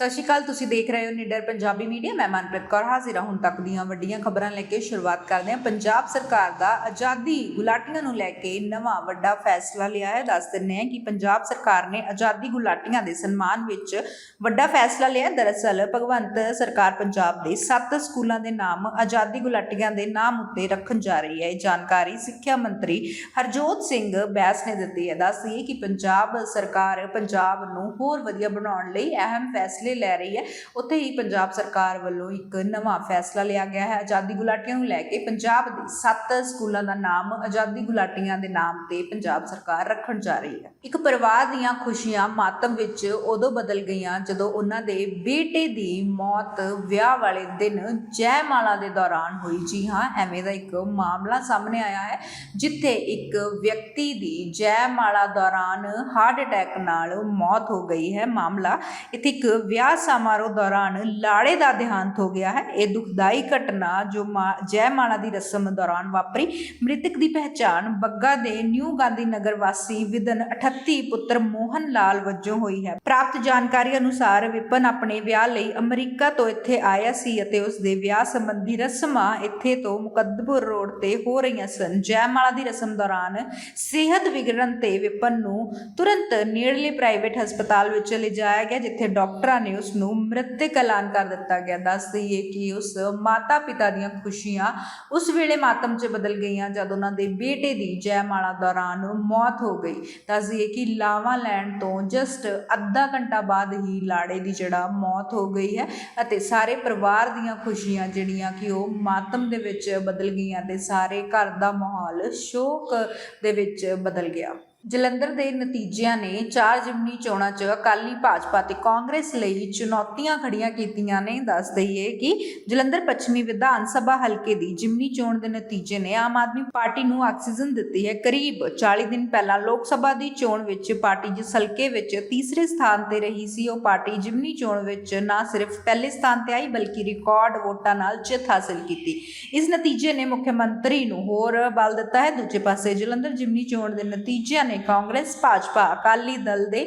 ਸਤਿ ਸ਼੍ਰੀ ਅਕਾਲ, ਤੁਸੀਂ ਦੇਖ ਰਹੇ ਹੋ ਨਿਡਰ ਪੰਜਾਬੀ ਮੀਡੀਆ। ਮੈਂ ਮਨਪ੍ਰੀਤ ਕੌਰ ਹਾਜ਼ਰ ਹਾਂ। ਹੁਣ ਤੱਕ ਦੀਆਂ ਵੱਡੀਆਂ ਖਬਰਾਂ ਲੈ ਕੇ ਸ਼ੁਰੂਆਤ ਕਰਦੇ ਹਾਂ। ਪੰਜਾਬ ਸਰਕਾਰ ਦਾ ਆਜ਼ਾਦੀ ਗੁਲਾਟੀਆਂ ਨੂੰ ਲੈ ਕੇ ਨਵਾਂ ਵੱਡਾ ਫੈਸਲਾ ਲਿਆ ਹੈ। ਦੱਸ ਦਿੰਦੇ ਹਾਂ ਕਿ ਪੰਜਾਬ ਸਰਕਾਰ ਨੇ ਆਜ਼ਾਦੀ ਗੁਲਾਟੀਆਂ ਦੇ ਸਨਮਾਨ ਵਿੱਚ ਵੱਡਾ ਫੈਸਲਾ ਲਿਆ ਦਰਅਸਲ, ਭਗਵੰਤ ਸਰਕਾਰ ਪੰਜਾਬ ਦੇ 7 ਸਕੂਲਾਂ ਦੇ ਨਾਮ ਆਜ਼ਾਦੀ ਗੁਲਾਟੀਆਂ ਦੇ ਨਾਮ ਉੱਤੇ ਰੱਖਣ ਜਾ ਰਹੀ ਹੈ। ਇਹ ਜਾਣਕਾਰੀ ਸਿੱਖਿਆ ਮੰਤਰੀ ਹਰਜੋਤ ਸਿੰਘ ਬੈਸ ਨੇ ਦਿੱਤੀ ਹੈ। ਦੱਸਦੀ ਕਿ ਪੰਜਾਬ ਸਰਕਾਰ ਪੰਜਾਬ ਨੂੰ ਹੋਰ ਵਧੀਆ ਬਣਾਉਣ ਲਈ ਅਹਿਮ ਫੈਸਲੇ ਲੈ ਰਹੀ ਹੈ। ਉੱਥੇ ਹੀ ਪੰਜਾਬ ਸਰਕਾਰ ਵੱਲੋਂ ਇੱਕ ਨਵਾਂ ਫੈਸਲਾ ਲਿਆ ਗਿਆ ਹੈ। ਆਜ਼ਾਦੀ ਗੁਲਾਟੀਆਂ ਨੂੰ ਲੈ ਕੇ ਪੰਜਾਬ ਦੇ 7 ਸਕੂਲਾਂ ਦਾ ਨਾਮ, ਆਜ਼ਾਦੀ ਗੁਲਾਟੀਆਂ ਦੇ ਨਾਮ ਤੇ ਪੰਜਾਬ ਸਰਕਾਰ ਰੱਖਣ ਜਾ ਰਹੀ ਹੈ। ਇੱਕ ਪਰਿਵਾਰ ਦੀਆਂ ਖੁਸ਼ੀਆਂ ਮਾਤਮ ਵਿੱਚ ਉਦੋਂ ਬਦਲ ਗਈਆਂ ਜਦੋਂ ਉਹਨਾਂ ਦੇ ਬੇਟੇ ਦੀ ਮੌਤ ਵਿਆਹ ਵਾਲੇ ਦਿਨ ਜੈਮਾਲਾ ਦੇ ਦੌਰਾਨ ਹੋਈ। ਜੀ ਹਾਂ, ਐਵੇਂ ਦਾ ਇੱਕ ਮਾਮਲਾ ਸਾਹਮਣੇ ਆਇਆ ਹੈ, ਜਿੱਥੇ ਇੱਕ ਵਿਅਕਤੀ ਦੀ ਜੈਮਾਲਾ ਦੌਰਾਨ ਹਾਰਟ ਅਟੈਕ ਨਾਲ ਮੌਤ ਹੋ ਗਈ ਹੈ। ਮਾਮਲਾ ਇੱਥੇ ਇੱਕ ਵਿਆਹ ਸਮਾਰੋਹ ਦੌਰਾਨ ਲਾੜੇ ਦਾ ਦੇਹਾਂਤ ਹੋ ਗਿਆ ਹੈ। ਇਹ ਦੁਖਦਾਈ ਘਟਨਾ ਜੋ ਜੈਮਾਲਾ ਦੀ ਰਸਮ ਦੌਰਾਨ ਵਾਪਰੀ। ਮ੍ਰਿਤਕ ਦੀ ਪਹਿਚਾਣ ਬੱਗਾ ਦੇ ਨਿਊ ਗਾਂਧੀ ਨਗਰ ਵਾਸੀ ਵਿਦਨ 38 ਪੁੱਤਰ ਮੋਹਨ ਲਾਲ ਵਜੋਂ ਹੋਈ ਹੈ। ਪ੍ਰਾਪਤ ਜਾਣਕਾਰੀ ਅਨੁਸਾਰ ਵਿਪਨ ਆਪਣੇ ਵਿਆਹ ਲਈ ਅਮਰੀਕਾ ਤੋਂ ਇੱਥੇ ਆਇਆ ਸੀ ਅਤੇ ਉਸ ਦੇ ਵਿਆਹ ਸੰਬੰਧੀ ਰਸਮਾਂ ਇੱਥੇ ਤੋਂ ਮੁਕੱਦਪੁਰ ਰੋਡ ਤੇ ਹੋ ਰਹੀਆਂ ਸਨ। ਜੈਮਾਲਾ ਦੀ ਰਸਮ ਦੌਰਾਨ ਸਿਹਤ ਵਿਗੜਨ ਤੇ ਵਿਪਨ ਨੂੰ ਤੁਰੰਤ ਨੇੜਲੇ ਪ੍ਰਾਈਵੇਟ ਹਸਪਤਾਲ ਵਿੱਚ ਲਿਜਾਇਆ ਗਿਆ, ਜਿੱਥੇ ਡਾਕਟਰਾਂ ਨੇ ਉਸ ਨੂੰ ਮ੍ਰਿਤਕ ਐਲਾਨ ਕਰ ਦਿੱਤਾ ਗਿਆ। ਦੱਸ ਦਈਏ ਕਿ ਉਸ ਮਾਤਾ ਪਿਤਾ ਦੀਆਂ ਖੁਸ਼ੀਆਂ ਉਸ ਵੇਲੇ ਮਾਤਮ 'ਚ ਬਦਲ ਗਈਆਂ ਜਦ ਉਹਨਾਂ ਦੇ ਬੇਟੇ ਦੀ ਜੈਮਾਲਾ ਦੌਰਾਨ ਮੌਤ ਹੋ ਗਈ। ਦੱਸ ਦਈਏ ਕਿ ਲਾਵਾਂ ਲੈਣ ਤੋਂ ਜਸਟ ਅੱਧਾ ਘੰਟਾ ਬਾਅਦ ਹੀ ਲਾੜੇ ਦੀ ਜਿਹੜਾ ਮੌਤ ਹੋ ਗਈ ਹੈ ਅਤੇ ਸਾਰੇ ਪਰਿਵਾਰ ਦੀਆਂ ਖੁਸ਼ੀਆਂ ਜਿਹੜੀਆਂ ਕਿ ਉਹ ਮਾਤਮ ਦੇ ਵਿੱਚ ਬਦਲ ਗਈਆਂ ਤੇ ਸਾਰੇ ਘਰ ਦਾ ਮਾਹੌਲ ਸ਼ੋਕ ਦੇ ਵਿੱਚ ਬਦਲ ਗਿਆ। ਜਲੰਧਰ ਦੇ ਨਤੀਜਿਆਂ ਨੇ ਚਾਰ ਜਿਮਨੀ ਚੋਣਾਂ 'ਚ ਅਕਾਲੀ ਭਾਜਪਾ ਤੇ ਕਾਂਗਰਸ ਲਈ ਚੁਣੌਤੀਆਂ ਖੜੀਆਂ ਕੀਤੀਆਂ ਨੇ। ਦੱਸ ਦਈਏ ਕਿ ਜਲੰਧਰ ਪੱਛਮੀ ਵਿਧਾਨ ਸਭਾ ਹਲਕੇ ਦੀ ਜਿਮਨੀ ਚੋਣ ਦੇ ਨਤੀਜੇ ਨੇ ਆਮ ਆਦਮੀ ਪਾਰਟੀ ਨੂੰ ਆਕਸੀਜਨ ਦਿੱਤੀ ਹੈ। ਕਰੀਬ 40 ਦਿਨ ਪਹਿਲਾਂ ਲੋਕ ਸਭਾ ਦੀ ਚੋਣ ਵਿੱਚ ਪਾਰਟੀ ਜਿਸ ਹਲਕੇ ਵਿੱਚ ਤੀਸਰੇ ਸਥਾਨ ਤੇ ਰਹੀ ਸੀ, ਉਹ ਪਾਰਟੀ ਜਿਮਨੀ ਚੋਣ ਵਿੱਚ ਨਾ ਸਿਰਫ ਪਹਿਲੇ ਸਥਾਨ ਤੇ ਆਈ, ਬਲਕਿ ਰਿਕਾਰਡ ਵੋਟਾਂ ਨਾਲ ਜਿੱਤ ਹਾਸਲ ਕੀਤੀ। ਇਸ ਨਤੀਜੇ ਨੇ ਮੁੱਖ ਮੰਤਰੀ ਨੂੰ ਹੋਰ ਬਲ ਦਿੱਤਾ ਹੈ। ਦੂਜੇ ਪਾਸੇ ਜਲੰਧਰ ਜਿਮਨੀ ਚੋਣ ਦੇ ਨਤੀਜਿਆਂ ਨੇ ਕਾਂਗਰਸ, ਭਾਜਪਾ, ਅਕਾਲੀ ਦਲ ਦੇ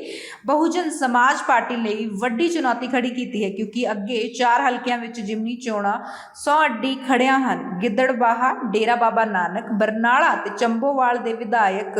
ਬਹੁਜਨ ਸਮਾਜ ਪਾਰਟੀ ਲਈ ਵੱਡੀ ਚੁਣੌਤੀ ਖੜੀ ਕੀਤੀ ਹੈ ਕਿਉਂਕਿ ਅੱਗੇ ਚਾਰ ਹਲਕਿਆਂ ਵਿੱਚ ਜਿਮਨੀ ਚੋਣਾਂ 100 ਅੱਡੀ ਖੜਿਆ ਹਨ। ਗਿੱਦੜਬਾਹਾ, ਡੇਰਾ ਬਾਬਾ ਨਾਨਕ, ਬਰਨਾਲਾ ਤੇ ਚੰਬੋਵਾਲ ਦੇ ਵਿਧਾਇਕ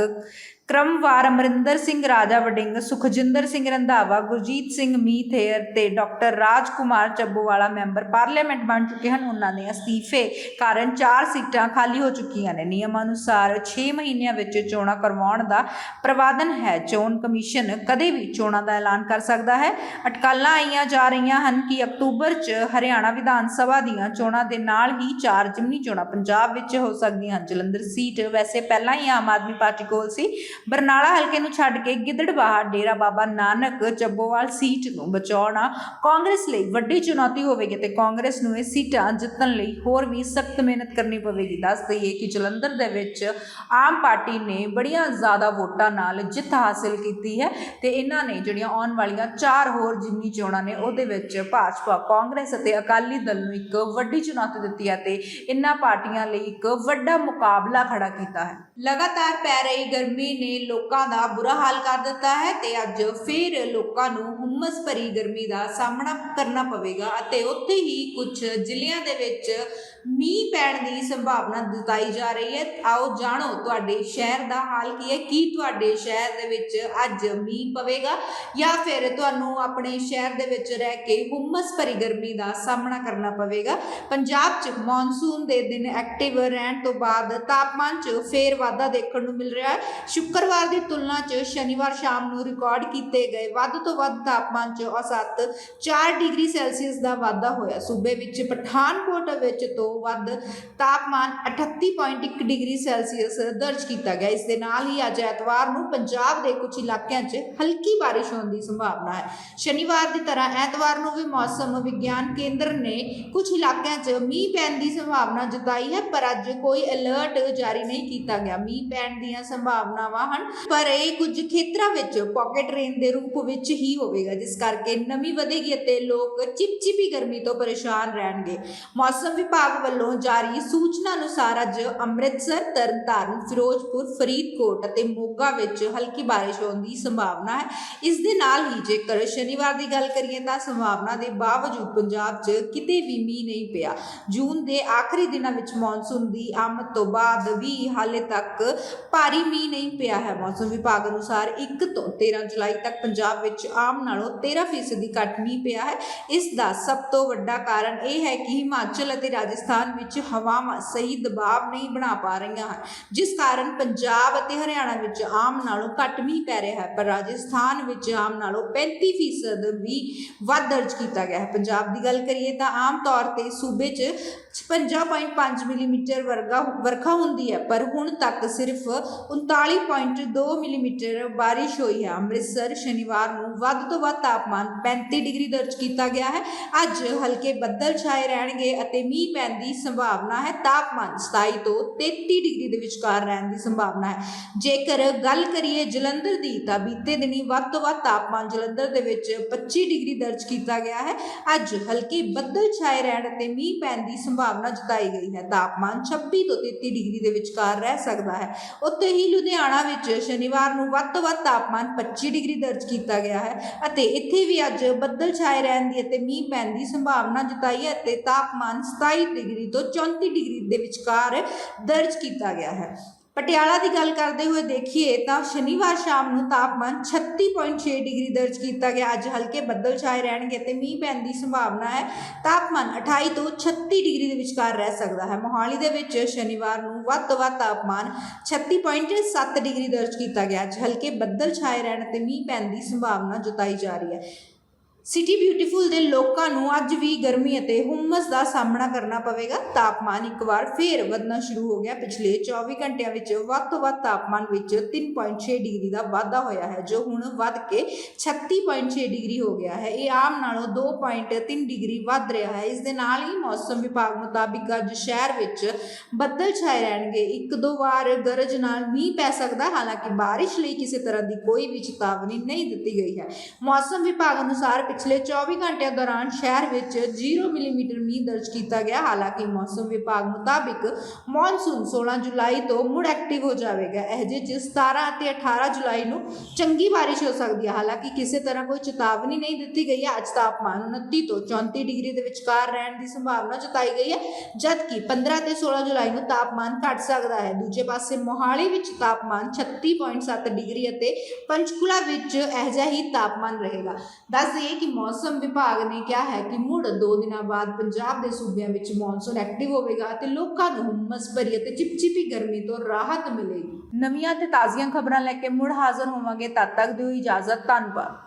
ਕ੍ਰਮਵਾਰ ਅਮਰਿੰਦਰ ਸਿੰਘ, ਰਾਜਾ ਵਡਿੰਗ, ਸੁਖਜਿੰਦਰ ਸਿੰਘ ਰੰਧਾਵਾ, ਗੁਰਜੀਤ ਸਿੰਘ ਮੀਥੇਰ ਤੇ ਡਾਕਟਰ ਰਾਜ ਕੁਮਾਰ ਚੱਬੋਵਾਲਾ ਮੈਂਬਰ ਪਾਰਲੀਮੈਂਟ ਬਣ ਚੁੱਕੇ ਹਨ। ਉਹਨਾਂ ਦੇ ਅਸਤੀਫੇ ਕਾਰਨ ਚਾਰ ਸੀਟਾਂ ਖਾਲੀ ਹੋ ਚੁੱਕੀਆਂ ਨੇ। ਨਿਯਮ ਅਨੁਸਾਰ 6 ਮਹੀਨਿਆਂ ਵਿੱਚ ਚੋਣਾਂ ਕਰਵਾਉਣ ਦਾ ਪ੍ਰਵਾਦਨ ਹੈ। ਚੋਣ ਕਮਿਸ਼ਨ ਕਦੇ ਵੀ ਚੋਣਾਂ ਦਾ ਐਲਾਨ ਕਰ ਸਕਦਾ ਹੈ। ਅਟਕਲਾਂ ਆਈਆਂ ਜਾ ਰਹੀਆਂ ਹਨ ਕਿ ਅਕਤੂਬਰ 'ਚ ਹਰਿਆਣਾ ਵਿਧਾਨ ਸਭਾ ਦੀਆਂ ਚੋਣਾਂ ਦੇ ਨਾਲ ਹੀ ਚਾਰ ਜਿਮਨੀ ਚੋਣਾਂ ਪੰਜਾਬ ਵਿੱਚ ਹੋ ਸਕਦੀਆਂ ਹਨ। ਜਲੰਧਰ ਸੀਟ ਵੈਸੇ ਪਹਿਲਾਂ ਹੀ ਆਮ ਆਦਮੀ ਪਾਰਟੀ ਕੋਲ ਸੀ ਬਰਨਾਲਾ ਹਲਕੇ ਨੂੰ ਛੱਡ ਕੇ ਗਿੱਦੜਬਾਹਾ, ਡੇਰਾ ਬਾਬਾ ਨਾਨਕ, ਚੱਬੋਵਾਲ ਸੀਟ ਨੂੰ ਬਚਾਉਣਾ ਕਾਂਗਰਸ ਲਈ ਵੱਡੀ ਚੁਣੌਤੀ ਹੋਵੇਗੀ ਤੇ ਕਾਂਗਰਸ ਨੂੰ ਇਹ ਸੀਟਾਂ ਜਿੱਤਣ ਲਈ ਹੋਰ ਵੀ ਸਖਤ ਮਿਹਨਤ ਕਰਨੀ ਪਵੇਗੀ। ਦੱਸ ਦਈਏ ਕਿ ਜਲੰਧਰ ਦੇ ਵਿੱਚ ਆਮ ਪਾਰਟੀ ਨੇ ਬੜੀਆਂ ਜ਼ਿਆਦਾ ਵੋਟਾਂ ਨਾਲ ਜਿੱਤ ਹਾਸਲ ਕੀਤੀ ਹੈ ਤੇ ਇਹਨਾਂ ਨੇ ਜਿਹੜੀਆਂ ਆਉਣ ਵਾਲੀਆਂ ਚਾਰ ਹੋਰ ਜਿਮਨੀ ਚੋਣਾਂ ਨੇ ਉਹਦੇ ਵਿੱਚ ਭਾਜਪਾ, ਕਾਂਗਰਸ ਅਤੇ ਅਕਾਲੀ ਦਲ ਨੂੰ ਇੱਕ ਵੱਡੀ ਚੁਣੌਤੀ ਦਿੱਤੀ ਹੈ ਤੇ ਇਹਨਾਂ ਪਾਰਟੀਆਂ ਲਈ ਇੱਕ ਵੱਡਾ ਮੁਕਾਬਲਾ ਖੜਾ ਕੀਤਾ ਹੈ। ਲਗਾਤਾਰ ਪੈ ਰਹੀ ਗਰਮੀ ਨੇ ਲੋਕਾਂ ਦਾ ਬੁਰਾ ਹਾਲ ਕਰ ਦਿੱਤਾ ਹੈ ਤੇ ਅੱਜ ਫਿਰ ਲੋਕਾਂ ਨੂੰ ਹੁਮਸ ਭਰੀ ਗਰਮੀ ਦਾ ਸਾਹਮਣਾ ਕਰਨਾ ਪਵੇਗਾ ਅਤੇ ਉੱਥੇ ਹੀ ਕੁਝ ਜ਼ਿਲ੍ਹਿਆਂ ਦੇ ਵਿੱਚ ਮੀਂਹ ਪੈਣ ਦੀ ਸੰਭਾਵਨਾ ਜਤਾਈ ਜਾ ਰਹੀ ਹੈ। ਆਓ ਜਾਣੋ ਤੁਹਾਡੇ ਸ਼ਹਿਰ ਦਾ ਹਾਲ ਕੀ ਹੈ? ਕੀ ਤੁਹਾਡੇ ਸ਼ਹਿਰ ਦੇ ਵਿੱਚ ਅੱਜ ਮੀਂਹ ਪਵੇਗਾ ਜਾਂ ਫਿਰ ਤੁਹਾਨੂੰ ਆਪਣੇ ਸ਼ਹਿਰ ਦੇ ਵਿੱਚ ਰਹਿ ਕੇ ਹੁਮਸ ਭਰੀ ਗਰਮੀ ਦਾ ਸਾਹਮਣਾ ਕਰਨਾ ਪਵੇਗਾ? ਪੰਜਾਬ 'ਚ ਮੌਨਸੂਨ ਦੇ ਦਿਨ ਐਕਟਿਵ ਰਹਿਣ ਤੋਂ ਬਾਅਦ ਤਾਪਮਾਨ 'ਚ ਫੇਰ ਵਾਧਾ ਦੇਖਣ ਨੂੰ ਮਿਲ ਰਿਹਾ ਹੈ। ਸ਼ੁੱਕਰਵਾਰ ਦੀ ਤੁਲਨਾ 'ਚ ਸ਼ਨੀਵਾਰ ਸ਼ਾਮ ਨੂੰ ਰਿਕਾਰਡ ਕੀਤੇ ਗਏ ਵੱਧ ਤੋਂ ਵੱਧ ਤਾਪਮਾਨ 'ਚ ਔਸਤ 4 ਡਿਗਰੀ ਸੈਲਸੀਅਸ ਦਾ ਵਾਧਾ ਹੋਇਆ। ਸੂਬੇ ਵਿੱਚ ਪਠਾਨਕੋਟ ਵਿੱਚ ਤੋਂ ਵੱਧ ਤਾਪਮਾਨ 38.1 ਡਿਗਰੀ ਸੈਲਸੀਅਸ ਦਰਜ ਕੀਤਾ ਗਿਆ। ਇਸ ਦੇ ਨਾਲ ਹੀ ਅੱਜ ਐਤਵਾਰ ਨੂੰ ਪੰਜਾਬ ਦੇ ਕੁਝ ਇਲਾਕਿਆਂ 'ਚ ਹਲਕੀ ਬਾਰਿਸ਼ ਹੋਣ ਦੀ ਸੰਭਾਵਨਾ ਹੈ। ਸ਼ਨੀਵਾਰ ਦੀ ਤਰ੍ਹਾਂ ਐਤਵਾਰ ਨੂੰ ਵੀ ਮੌਸਮ ਵਿਗਿਆਨ ਕੇਂਦਰ ਨੇ ਕੁਝ ਇਲਾਕਿਆਂ 'ਚ ਮੀਂਹ ਪੈਣ ਦੀ ਸੰਭਾਵਨਾ ਜਤਾਈ ਹੈ, ਪਰ ਅੱਜ ਕੋਈ ਅਲਰਟ ਜਾਰੀ ਨਹੀਂ ਕੀਤਾ ਗਿਆ। ਮੀਂਹ ਪੈਣ ਦੀਆਂ ਸੰਭਾਵਨਾਵਾਂ ਹਨ, ਪਰ ਇਹ ਕੁਝ ਖੇਤਰਾਂ ਵਿੱਚ ਪਾਕਟ ਰੇਨ ਦੇ ਰੂਪ ਵਿੱਚ ਹੀ ਹੋਵੇਗਾ, ਜਿਸ ਕਰਕੇ ਨਮੀ ਵਧੇਗੀ ਅਤੇ ਲੋਕ ਚਿਪਚਿਪੀ ਗਰਮੀ ਤੋਂ ਪਰੇਸ਼ਾਨ ਰਹਿਣਗੇ। ਮੌਸਮ ਵਿਭਾਗ ਵੱਲੋਂ ਜਾਰੀ ਸੂਚਨਾ ਅਨੁਸਾਰ ਅੱਜ ਅੰਮ੍ਰਿਤਸਰ, ਤਰਨਤਾਰਨ, ਫਿਰੋਜ਼ਪੁਰ, ਫਰੀਦਕੋਟ ਅਤੇ ਮੋਗਾ ਵਿੱਚ ਹਲਕੀ ਬਾਰਿਸ਼ ਹੋਣ ਦੀ ਸੰਭਾਵਨਾ ਹੈ। ਇਸ ਦੇ ਨਾਲ ਹੀ ਜੇਕਰ ਸ਼ਨੀਵਾਰ ਦੀ ਗੱਲ ਕਰੀਏ ਤਾਂ ਸੰਭਾਵਨਾ ਦੇ ਬਾਵਜੂਦ ਪੰਜਾਬ 'ਚ ਕਿਤੇ ਵੀ ਮੀਂਹ ਨਹੀਂ ਪਿਆ। ਜੂਨ ਦੇ ਆਖਰੀ ਦਿਨਾਂ ਵਿੱਚ ਮੌਨਸੂਨ ਦੀ ਆਮਦ ਤੋਂ ਬਾਅਦ ਵੀ ਹਾਲੇ ਤੱਕ ਤੱਕ ਭਾਰੀ ਮੀਂਹ ਨਹੀਂ ਪਿਆ ਹੈ। ਮੌਸਮ ਵਿਭਾਗ ਅਨੁਸਾਰ 1 ਤੋਂ 13 ਜੁਲਾਈ ਤੱਕ ਪੰਜਾਬ ਵਿੱਚ ਆਮ ਨਾਲੋਂ 13% ਦੀ ਘੱਟ ਮੀਂਹ ਪਿਆ ਹੈ। ਇਸ ਦਾ ਸਭ ਤੋਂ ਵੱਡਾ ਕਾਰਨ ਇਹ ਹੈ ਕਿ ਹਿਮਾਚਲ ਅਤੇ ਰਾਜਸਥਾਨ ਵਿੱਚ ਹਵਾਵਾਂ ਸਹੀ ਦਬਾਅ ਨਹੀਂ ਬਣਾ ਪਾ ਰਹੀਆਂ ਹਨ, ਜਿਸ ਕਾਰਨ ਪੰਜਾਬ ਅਤੇ ਹਰਿਆਣਾ ਵਿੱਚ ਆਮ ਨਾਲੋਂ ਘੱਟ ਮੀਂਹ ਪੈ ਰਿਹਾ ਹੈ, ਪਰ ਰਾਜਸਥਾਨ ਵਿੱਚ ਆਮ ਨਾਲੋਂ 35% ਵੀ ਵੱਧ ਦਰਜ ਕੀਤਾ ਗਿਆ ਹੈ। ਪੰਜਾਬ ਦੀ ਗੱਲ ਕਰੀਏ ਤਾਂ ਆਮ ਤੌਰ ਤੇ ਸੂਬੇ 'ਚ 56.5 ਮਿਲੀਮੀਟਰ ਵਰਗਾ ਵਰਖਾ ਹੁੰਦੀ ਹੈ, ਪਰ ਹੁਣ ਤੱਕ ਸਿਰਫ 39.2 ਮਿਲੀਮੀਟਰ ਬਾਰਿਸ਼ ਹੋਈ ਹੈ। ਅੰਮ੍ਰਿਤਸਰ ਸ਼ਨੀਵਾਰ ਨੂੰ ਵੱਧ ਤੋਂ ਵੱਧ ਤਾਪਮਾਨ 35 ਡਿਗਰੀ ਦਰਜ ਕੀਤਾ ਗਿਆ ਹੈ। ਅੱਜ ਹਲਕੇ ਬੱਦਲ ਛਾਏ ਰਹਿਣਗੇ ਅਤੇ ਮੀਂਹ ਪੈਣ ਦੀ ਸੰਭਾਵਨਾ ਹੈ। ਤਾਪਮਾਨ 27 ਤੋਂ 33 ਡਿਗਰੀ ਦੇ ਵਿਚਕਾਰ ਰਹਿਣ ਦੀ ਸੰਭਾਵਨਾ ਹੈ। ਜੇਕਰ ਗੱਲ ਕਰੀਏ ਜਲੰਧਰ ਦੀ, ਤਾਂ ਬੀਤੇ ਦਿਨੀ ਵੱਧ ਤੋਂ ਵੱਧ ਤਾਪਮਾਨ ਜਲੰਧਰ ਦੇ ਵਿੱਚ 25 ਡਿਗਰੀ ਦਰਜ ਕੀਤਾ ਗਿਆ ਹੈ। ਅੱਜ ਹਲਕੇ ਬੱਦਲ ਛਾਏ ਰਹਿਣ ਅਤੇ ਮੀਂਹ ਪੈਣ ਦੀ ਸੰਭਾਵਨਾ ਜਤਾਈ ਗਈ ਹੈ। ਤਾਪਮਾਨ 26 ਤੋਂ 33 ਡਿਗਰੀ ਦੇ ਵਿਚਕਾਰ ਰਹਿ ਸਕਦਾ ਹੈ। ਉੱਥੇ ਹੀ ਲੁਧਿਆਣਾ ਵਿੱਚ ਸ਼ਨੀਵਾਰ ਨੂੰ ਵੱਧ ਤੋਂ ਵੱਧ ਤਾਪਮਾਨ 25 ਡਿਗਰੀ ਦਰਜ ਕੀਤਾ ਗਿਆ ਹੈ ਅਤੇ ਇੱਥੇ ਵੀ ਅੱਜ ਬੱਦਲ ਛਾਏ ਰਹਿਣ ਦੀ ਅਤੇ ਮੀਂਹ ਪੈਣ ਦੀ ਸੰਭਾਵਨਾ ਜਤਾਈ ਹੈ ਅਤੇ ਤਾਪਮਾਨ 27 ਡਿਗਰੀ ਤੋਂ 34 ਡਿਗਰੀ ਦੇ ਵਿਚਕਾਰ ਦਰਜ ਕੀਤਾ ਗਿਆ ਹੈ। ਪਟਿਆਲਾ ਦੀ ਗੱਲ ਕਰਦੇ ਹੋਏ ਦੇਖੀਏ ਤਾਂ ਸ਼ਨੀਵਾਰ ਸ਼ਾਮ ਨੂੰ ਤਾਪਮਾਨ 36.6 ਡਿਗਰੀ ਦਰਜ ਕੀਤਾ ਗਿਆ। ਅੱਜ ਹਲਕੇ ਬੱਦਲ ਛਾਏ ਰਹਿਣਗੇ ਤੇ ਮੀਂਹ ਪੈਣ ਦੀ ਸੰਭਾਵਨਾ ਹੈ। ਤਾਪਮਾਨ 28 ਤੋਂ 36 ਡਿਗਰੀ ਦੇ ਵਿਚਕਾਰ ਰਹਿ ਸਕਦਾ ਹੈ। ਮੋਹਾਲੀ ਦੇ ਵਿੱਚ ਸ਼ਨੀਵਾਰ ਨੂੰ ਵੱਧ ਤੋਂ ਵੱਧ ਤਾਪਮਾਨ 36.7 ਡਿਗਰੀ ਦਰਜ ਕੀਤਾ ਗਿਆ। ਅੱਜ ਹਲਕੇ ਬੱਦਲ ਛਾਏ ਰਹਿਣ ਤੇ ਮੀਂਹ ਪੈਣ ਦੀ ਸੰਭਾਵਨਾ ਜਤਾਈ ਜਾ ਰਹੀ ਹੈ। ਸਿਟੀ ਬਿਊਟੀਫੁਲ ਦੇ ਲੋਕਾਂ ਨੂੰ ਅੱਜ ਵੀ ਗਰਮੀ ਅਤੇ ਹੁਮਸ ਦਾ ਸਾਹਮਣਾ ਕਰਨਾ ਪਵੇਗਾ। ਤਾਪਮਾਨ ਇੱਕ ਵਾਰ ਫੇਰ ਵਧਣਾ ਸ਼ੁਰੂ ਹੋ ਗਿਆ। ਪਿਛਲੇ 24 ਘੰਟਿਆਂ ਵਿੱਚ ਵੱਧ ਤੋਂ ਵੱਧ ਤਾਪਮਾਨ ਵਿੱਚ 3.6 ਡਿਗਰੀ ਦਾ ਵਾਧਾ ਹੋਇਆ ਹੈ, ਜੋ ਹੁਣ ਵੱਧ ਕੇ 36.6 ਡਿਗਰੀ ਹੋ ਗਿਆ ਹੈ। ਇਹ ਆਮ ਨਾਲੋਂ 2.3 ਡਿਗਰੀ ਵੱਧ ਰਿਹਾ ਹੈ। ਇਸ ਦੇ ਨਾਲ ਹੀ ਮੌਸਮ ਵਿਭਾਗ ਮੁਤਾਬਿਕ ਅੱਜ ਸ਼ਹਿਰ ਵਿੱਚ ਬੱਦਲ ਛਾਏ ਰਹਿਣਗੇ। ਇੱਕ ਦੋ ਵਾਰ ਗਰਜ ਨਾਲ ਮੀਂਹ ਪੈ ਸਕਦਾ ਹਾਲਾਂਕਿ ਬਾਰਿਸ਼ ਲਈ ਕਿਸੇ ਤਰ੍ਹਾਂ ਦੀ ਕੋਈ ਵੀ ਚੇਤਾਵਨੀ ਨਹੀਂ ਦਿੱਤੀ ਗਈ ਹੈ। ਮੌਸਮ ਵਿਭਾਗ ਅਨੁਸਾਰ ਪਿਛਲੇ 24 ਘੰਟਿਆਂ ਦੌਰਾਨ ਸ਼ਹਿਰ ਵਿੱਚ 0 ਮਿਲੀਮੀਟਰ ਮੀਂਹ ਦਰਜ ਕੀਤਾ ਗਿਆ। ਹਾਲਾਂਕਿ ਮੌਸਮ ਵਿਭਾਗ ਮੁਤਾਬਿਕ ਮੌਨਸੂਨ 16 ਜੁਲਾਈ ਤੋਂ ਮੁੜ ਐਕਟਿਵ ਹੋ ਜਾਵੇਗਾ। ਇਹ ਜਿਹੇ 'ਚ 17 ਅਤੇ 18 ਜੁਲਾਈ ਨੂੰ ਚੰਗੀ ਬਾਰਿਸ਼ ਹੋ ਸਕਦੀ ਹੈ। ਹਾਲਾਂਕਿ ਕਿਸੇ ਤਰ੍ਹਾਂ ਕੋਈ ਚੇਤਾਵਨੀ ਨਹੀਂ ਦਿੱਤੀ ਗਈ ਹੈ। ਅੱਜ ਤਾਪਮਾਨ 29 ਤੋਂ 34 ਡਿਗਰੀ ਦੇ ਵਿਚਕਾਰ ਰਹਿਣ ਦੀ ਸੰਭਾਵਨਾ ਜਤਾਈ ਗਈ ਹੈ, ਜਦਕਿ 15 ਤੇ 16 ਜੁਲਾਈ ਨੂੰ ਤਾਪਮਾਨ ਘਟ ਸਕਦਾ ਹੈ। ਦੂਜੇ ਪਾਸੇ ਮੋਹਾਲੀ ਵਿੱਚ ਤਾਪਮਾਨ 36.7 ਡਿਗਰੀ ਅਤੇ ਪੰਚਕੂਲਾ ਵਿੱਚ ਇਹ ਜਿਹਾ ਹੀ ਤਾਪਮਾਨ ਰਹੇਗਾ। ਦੱਸ ਦਈਏ ਕਿ ਮੌਸਮ ਵਿਭਾਗ ਨੇ ਕਿਹਾ ਹੈ ਕਿ ਮੁੜ 2 ਦਿਨਾਂ ਬਾਅਦ ਪੰਜਾਬ ਦੇ ਸੂਬਿਆਂ ਵਿੱਚ ਮੌਨਸੂਨ ਐਕਟਿਵ ਹੋਵੇਗਾ ਅਤੇ ਲੋਕਾਂ ਨੂੰ ਹੁਮਸ ਭਰੀ ਅਤੇ ਚਿਪਚਿਪੀ ਗਰਮੀ ਤੋਂ ਰਾਹਤ ਮਿਲੇਗੀ। ਨਵੀਆਂ ਤੇ ਤਾਜ਼ੀਆਂ ਖਬਰਾਂ ਲੈ ਕੇ ਮੁੜ ਹਾਜ਼ਰ ਹੋਵਾਂਗੇ। ਤਦ ਤੱਕ ਦਿਓ ਇਜਾਜ਼ਤ। ਧੰਨਵਾਦ।